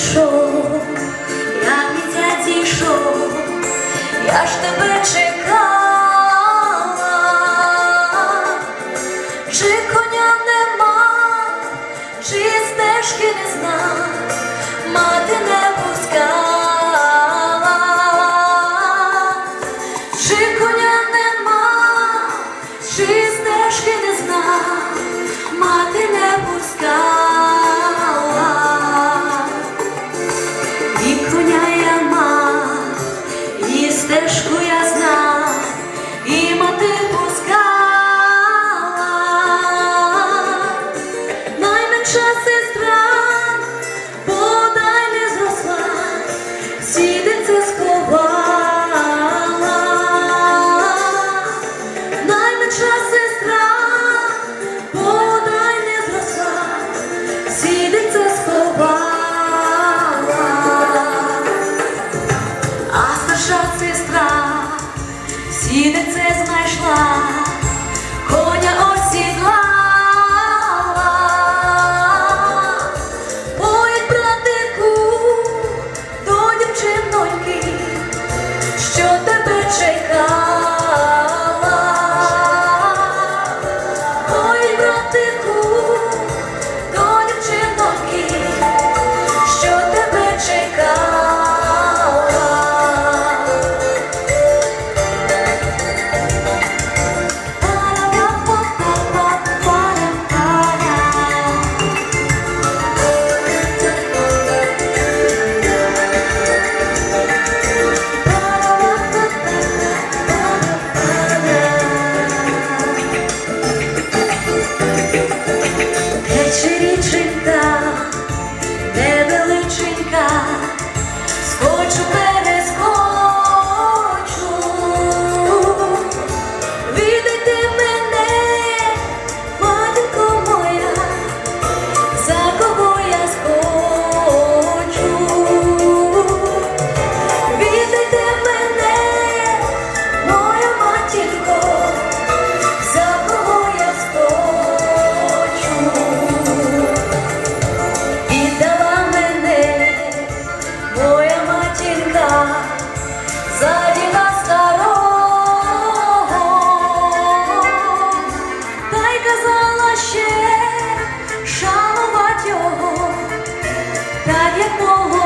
пішов, як дитя дійшов, я ж тебе чекала, чи коня нема, чи стежки не зна, мати не. Всі де знайшла. Daria tolo